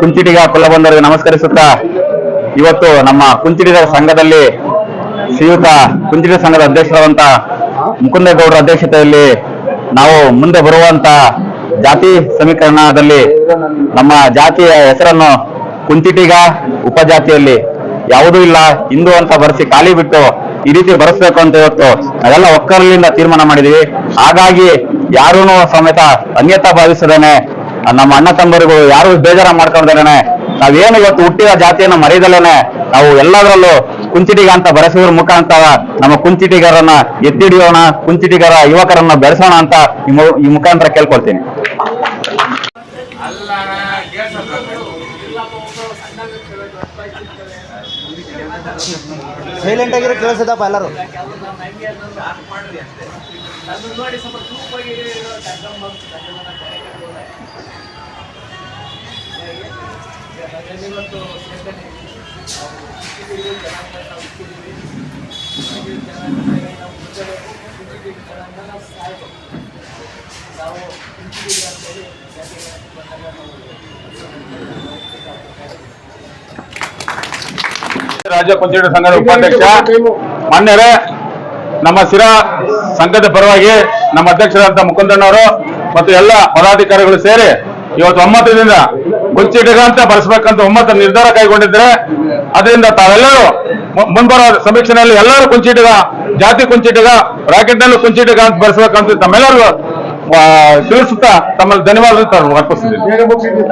ಕುಂಚಿಟಿಗ ಬಂದವರಿಗೆ ನಮಸ್ಕರಿಸುತ್ತಾ, ಇವತ್ತು ನಮ್ಮ ಕುಂಚಿಟಿಗ ಸಂಘದಲ್ಲಿ ಶ್ರೀಯುತ ಕುಂಚಿಟಿಗ ಸಂಘದ ಅಧ್ಯಕ್ಷರಾದಂತ ಮುಕುಂದೇಗೌಡರ ಅಧ್ಯಕ್ಷತೆಯಲ್ಲಿ ನಾವು ಮುಂದೆ ಬರುವಂತ ಜಾತಿ ಸಮೀಕರಣದಲ್ಲಿ ನಮ್ಮ ಜಾತಿಯ ಹೆಸರನ್ನು ಕುಂಚಿಟಿಗ ಉಪಜಾತಿಯಲ್ಲಿ ಯಾವುದೂ ಇಲ್ಲ, ಹಿಂದೂ ಅಂತ ಬರೆಸಿ ಖಾಲಿ ಬಿಟ್ಟು ಈ ರೀತಿ ಬರೆಸ್ಬೇಕು ಅಂತ ಇವತ್ತು ನಾವೆಲ್ಲ ಒಕ್ಕಲಿಂದ ತೀರ್ಮಾನ ಮಾಡಿದೀವಿ. ಹಾಗಾಗಿ ಯಾರೂ ಸಮೇತ ಅನ್ಯತಾ ಭಾವಿಸದೇನೆ ನಮ್ಮ ಅಣ್ಣ ತಮ್ಮರಿಗೂ ಯಾರು ಬೇಜಾರ ಮಾಡ್ಕೊಂಡ್ರೇನೆ ನಾವೇನು ಇವತ್ತು ಹುಟ್ಟಿದ ಜಾತಿಯನ್ನು ಮರೆಯದಲ್ಲೇನೆ ನಾವು ಎಲ್ಲದರಲ್ಲೂ ಕುಂಚಿಟಿಗ ಅಂತ ಬರೆಸುವುದ್ರ ಮುಖಾಂತರ ನಮ್ಮ ಕುಂಚಿಟಿಗರನ್ನ ಎತ್ತಿಡಿಯೋಣ ಕುಂಚಿಟಿಗರ ಯುವಕರನ್ನ ಬೆಳೆಸೋಣ ಅಂತ ಈ ಮುಖಾಂತರ ಕೇಳ್ಕೊಳ್ತೀನಿ. ಸೈಲೆಂಟ್ ಆಗಿರೋ ಕೇಳಿಸದಪ್ಪ ಎಲ್ಲರೂ. ರಾಜ್ಯ ಪಂಚಾಯತ್ ಸಂಘದ ಉಪಾಧ್ಯಕ್ಷ ಮಾನ್ಯರೇ ನಮ್ಮ ಸಿರಾ ಸಂಘದ ಪರವಾಗಿ ನಮ್ಮ ಅಧ್ಯಕ್ಷರಾದಂತಹ ಮುಕುಂದಣ್ಣವರು ಮತ್ತು ಎಲ್ಲ ಪದಾಧಿಕಾರಿಗಳು ಸೇರಿ ಇವತ್ತು ಒಮ್ಮತದಿಂದ ಕುಂಚಿಟಿಗ ಅಂತ ಬರೆಸ್ಬೇಕಂತ ಒಮ್ಮತ ನಿರ್ಧಾರ ಕೈಗೊಂಡಿದ್ರೆ ಅದರಿಂದ ತಾವೆಲ್ಲರೂ ಮುಂಬರುವ ಸಮೀಕ್ಷೆಯಲ್ಲಿ ಎಲ್ಲರೂ ಕುಂಚಿಟಿಗ ಜಾತಿ ಕುಂಚಿಟಿಗ ರಾಕೆಟ್ನಲ್ಲಿ ಕುಂಚಿಟಿಗ ಅಂತ ಬಳಸಬೇಕಂತ ತಮ್ಮೆಲ್ಲರಿಗೂ ತಿಳಿಸುತ್ತಾ ತಮ್ಮಲ್ಲಿ ಧನ್ಯವಾದ ಅರ್ಪಿಸ್ತಿದ್ದೀನಿ.